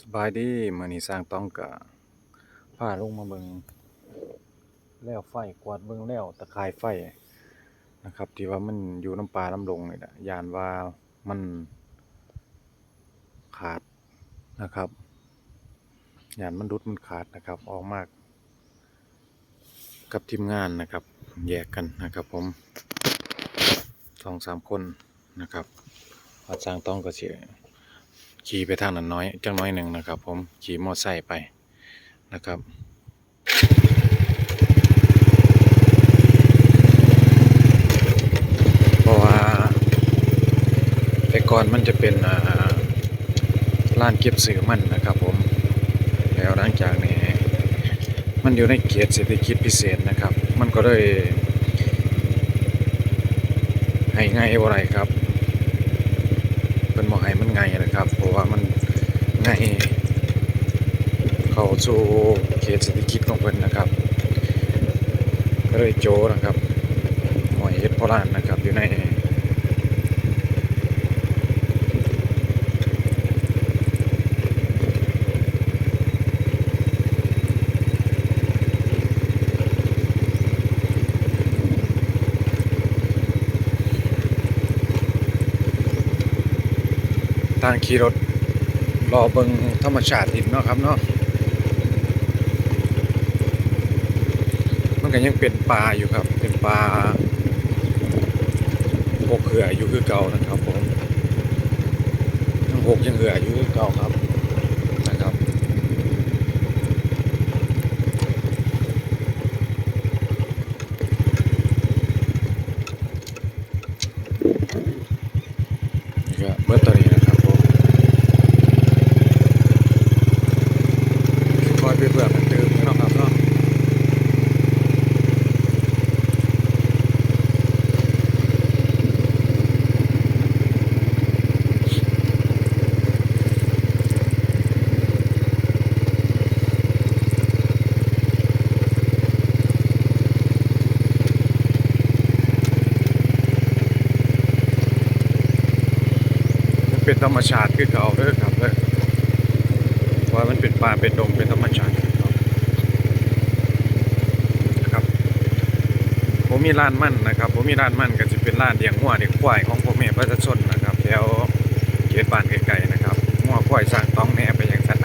สบายดีมือนี้สร้างต้องกะพาลงมาเบิงแล้วไฟกวาดเบิงแล้วตะข่ายไฟนะครับ ที่ว่ามันอยู่น้ำปลาน้ำลงนี่แหละยานว่ามันขาดนะครับยานมันรุดมันขาดนะครับ ออกมาก กับทีมงานนะครับ แยกกันนะครับ ผมสองสามคนนะครับว่าสร้างต้องก็สิ ขี่ไปทางนั้นน้อยจังน้อยหนึ่งนะครับ ผมขี่มอไซค์ไปนะครับเพราะว่าแต่ก่อนมันจะเป็นอ่าร้านเก็บซื้อมันนะครับ ผมแล้วหลังจากนี้มันอยู่ในเขตเศรษฐกิจพิเศษนะครับ มันก็เลยให้ง่ายว่าไรครับ เป็นบ่ให้มันไงนะครับ เพราะว่ามัน ไงเข้าสู่เขตเศรษฐกิจของเพิ่นนะครับก็เลยโจนะครับหอยเฮ็ดโบราณนะครับอยู่ในทางขี่รถ รอเบิงธรรมชาติอีกเนาะครับเนาะมันก็ยังเป็นปลาอยู่ครับ เป็นปลาหกเหืออยู่คือเก่านะครับผมทั้งหกยังเหืออยู่คือเก่าครับ นี่ก็เบิดตัวนี้นะครับผมคอยไปเบื่อเหมือนเดิมเนาะครับเนาะมัน เป็นธรรมชาติคือเก่าเด้อครับเด้อว่ามันเป็นป่าเป็นดงเป็นธรรมชาติคือเก่านะครับ ผมมีร้านมั่นนะครับ ผมมีร้านมั่นก็จะเป็นร้านเลี้ยงหัวเลี้ยงควายของพ่อแม่ประชาชนนะครับแล้วเขตบ้านไกลๆนะครับหัวควายสร้างต้องแน่ไปอย่างสัน